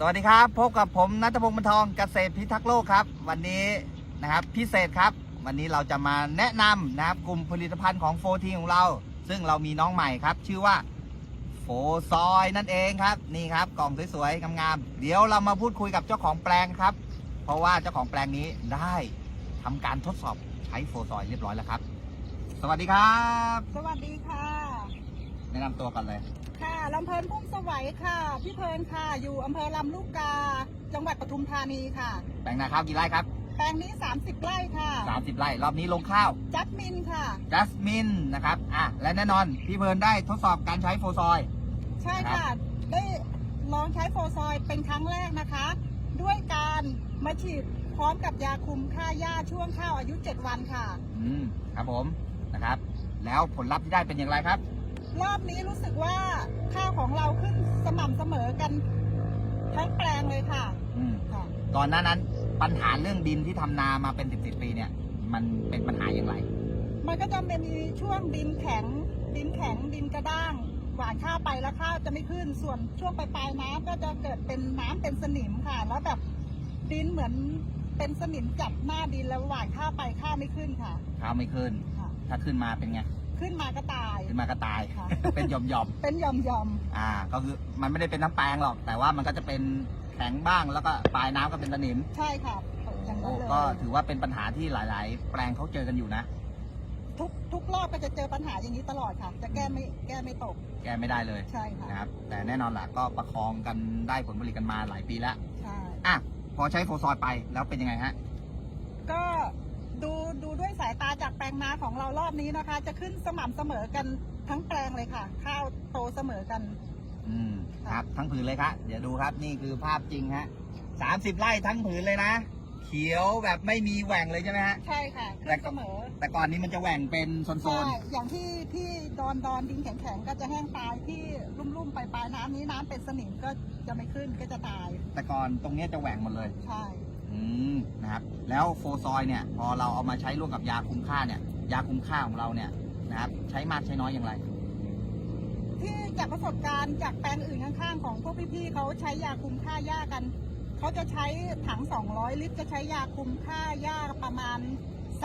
สวัสดีครับ พบกับผมนัทพงศ์บรรทองเกษตรพิทักษ์โลกครับ วันนี้นะครับพิเศษครับ วันนี้เราจะมาแนะนำนะครับกลุ่มผลิตภัณฑ์ของโฟทีของเรา ซึ่งเรามีน้องใหม่ครับ ชื่อว่าโฟซอยนั่นเองครับนี่ครับกล่องสวยๆงามๆเดี๋ยวเรามาพูดคุยกับเจ้าของแปลงครับ เพราะว่าเจ้าของแปลงนี้ได้ทำการทดสอบใช้โฟซอยเรียบร้อยแล้วครับ สวัสดีครับ สวัสดีค่ะ แนะนำตัวกันเลย ค่ะลำเพลินพุ่งสวัยค่ะ พี่เพลินค่ะ อยู่อำเภอลำลูกกา จังหวัดปทุมธานีค่ะ แปลงนาข้าวกี่ไร่ครับ แปลงนี้ 30 ไร่ค่ะ 30 ไร่ รอบนี้ลงข้าวจัดมินค่ะ จัสมินนะครับ อะ และแน่นอน พี่เพลิร์นได้ทดสอบการใช้โฟซอย ใช่ค่ะ ได้ลองใช้โฟซอยเป็นครั้งแรกนะคะ ด้วยการมาฉีดพร้อมกับยาคุมฆ่าหญ้าช่วงข้าวอายุ 7 วันค่ะ อืม ครับผม นะครับ แล้วผลลัพธ์ที่ได้เป็นอย่างไรครับ รอบนี้รู้สึกว่าข้าวของเราขึ้นสม่ำเสมอกันทั้งแปลงเลยค่ะอืมค่ะ ก่อนหน้านั้นปัญหาเรื่องดินที่ทำนามาเป็นสิบสิบปีเนี่ย มันเป็นปัญหาอย่างไร มันก็จะมีช่วงดินแข็ง ดินแข็งดินกระด้างหวานข้าวไปแล้วข้าวจะไม่ขึ้น ส่วนช่วงปลายปลายๆน้ำก็จะเกิดเป็นน้ำเป็นสนิมค่ะ แล้วแบบดินเหมือนเป็นสนิมจับหน้าดินแล้วหวานข้าวไปข้าวไม่ขึ้นค่ะข้าวไม่ขึ้น ค่ะ ถ้าขึ้นมาเป็นไง ขึ้นมาก็ตาย ขึ้นมาก็ตาย ค่ะ เป็นหย่อมหย่อมเป็นหย่อมยอมๆอ่า ก็คือมันไม่ได้เป็นน้ำแปลงหรอก แต่ว่ามันก็จะเป็นแข็งบ้างแล้วก็ปลายน้ำก็เป็นสนิม ๆใช่ค่ะอย่างนั้นเลยก็ถือว่าเป็นปัญหาที่หลาย ๆ แปลงเขาเจอกันอยู่นะ ทุกทุกรอบก็จะเจอปัญหาอย่างนี้ตลอดค่ะ จะแก้ไม่แก้ไม่ตกแก้ไม่ได้เลยใช่ค่ะนะครับ แต่แน่นอนแหละก็ประคองกันได้ผลผลิตกันมาหลายปีแล้ว ใช่ อะ พอใช้โฟซอยไปแล้วเป็นยังไงฮะ ก็ ดูดูด้วยสายตาจากแปลงนาของเรารอบนี้นะคะ จะขึ้นสม่ำเสมอกันทั้งแปลงเลยค่ะ ข้าวโตเสมอกัน อืมครับทั้งผืนเลยครับเดี๋ยวดูครับนี่คือภาพจริงฮะสามสิบไร่ทั้งผืนเลยนะ เขียวแบบไม่มีแหว่งเลยใช่ไหมฮะ ใช่ค่ะแต่ขึ้นก็เสมอแต่ก่อนนี้มันจะแหว่งเป็นโซใช่นอย่างที่ที่ดอนดอนดินแข็งๆก็จะแห้งตายที่ลุ่มๆไปปลายๆน้ำนี้น้ำเป็นสนิมก็จะไม่ขึ้นก็จะตาย ๆแต่ก่อนตรงเนี้ยจะแหว่งหมดเลย ใช่ อืมนะครับ แล้วโฟซอยเนี่ย พอเราเอามาใช้ร่วมกับยาคุมค่าเนี่ย ยาคุมค่าของเราเนี่ยนะครับ ใช้มากใช้น้อยอย่างไร ที่จากประสบการณ์จากแปลงอื่นข้างๆของพวกพี่ๆเขาใช้ยาคุมฆ่าหญ้ากัน เขาจะใช้ถัง 200 ลิตร จะใช้ยาคุมฆ่าหญ้าประมาณ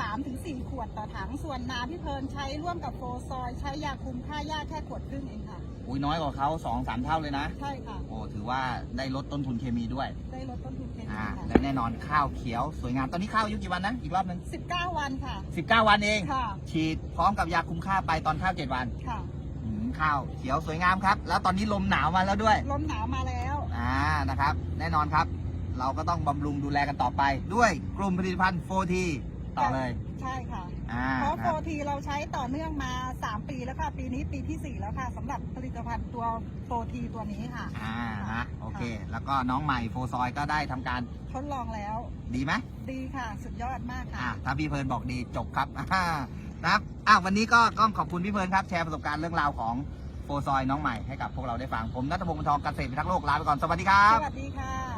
3-4 ขวดต่อถัง ส่วนน้ำพี่เพลินใช้ร่วมกับโฟซอย ใช้ยาคุมฆ่าหญ้าแค่ขวดครึ่งเองค่ะ อุ้ยน้อยกว่าเขาสองสามเท่าเลยนะ ใช่ค่ะ โอ้ถือว่าได้ลดต้นทุนเคมีด้วย ได้ลดต้นทุนเคมีอ่าค่ะและแน่นอนข้าวเขียวสวยงาม ตอนนี้ข้าวอายุกี่วันนะ อีกรอบหนึง19วันค่ะ 19 วันเอง ค่ะ ฉีดพร้อมกับยาคุมค่าไปตอนข้าว7วันค่ะ อืมข้าวเขียวสวยงามครับ แล้วตอนนี้ลมหนาวมาแล้วด้วย ลมหนาวมาแล้ว อ่า นะครับ แน่นอนครับ เราก็ต้องบำรุงดูแลกันต่อไป ด้วยกลุ่มผลิตภัณฑ์โฟที ต่อเลย ใช่ค่ะ อ่าเพราะนะโฟทีเราใช้ต่อเนื่องมา 3 ปีแล้วค่ะ ปีนี้ปีที่ 4 แล้วค่ะสำหรับผลิตภัณฑ์ตัวโฟทีตัวนี้ค่ะ อ่าฮะโอเค แล้วก็น้องใหม่โฟซอยก็ได้ทำการทดลองแล้วดีไหม ดีค่ะ สุดยอดมากอ่าค่ะถ้าพี่เพลิร์นบอกดีจบครับอ่านะครับอะวันนี้ก็ต้องขอบคุณพี่เพลิร์นครับ แชร์ประสบการณ์เรื่องราวของโฟซอยน้องใหม่ให้กับพวกเราได้ฟัง ผมนัทพงศ์บรรทองเกษตรพิทักษ์โลกลาไปก่อน สวัสดีครัสบวัสดีค่ะ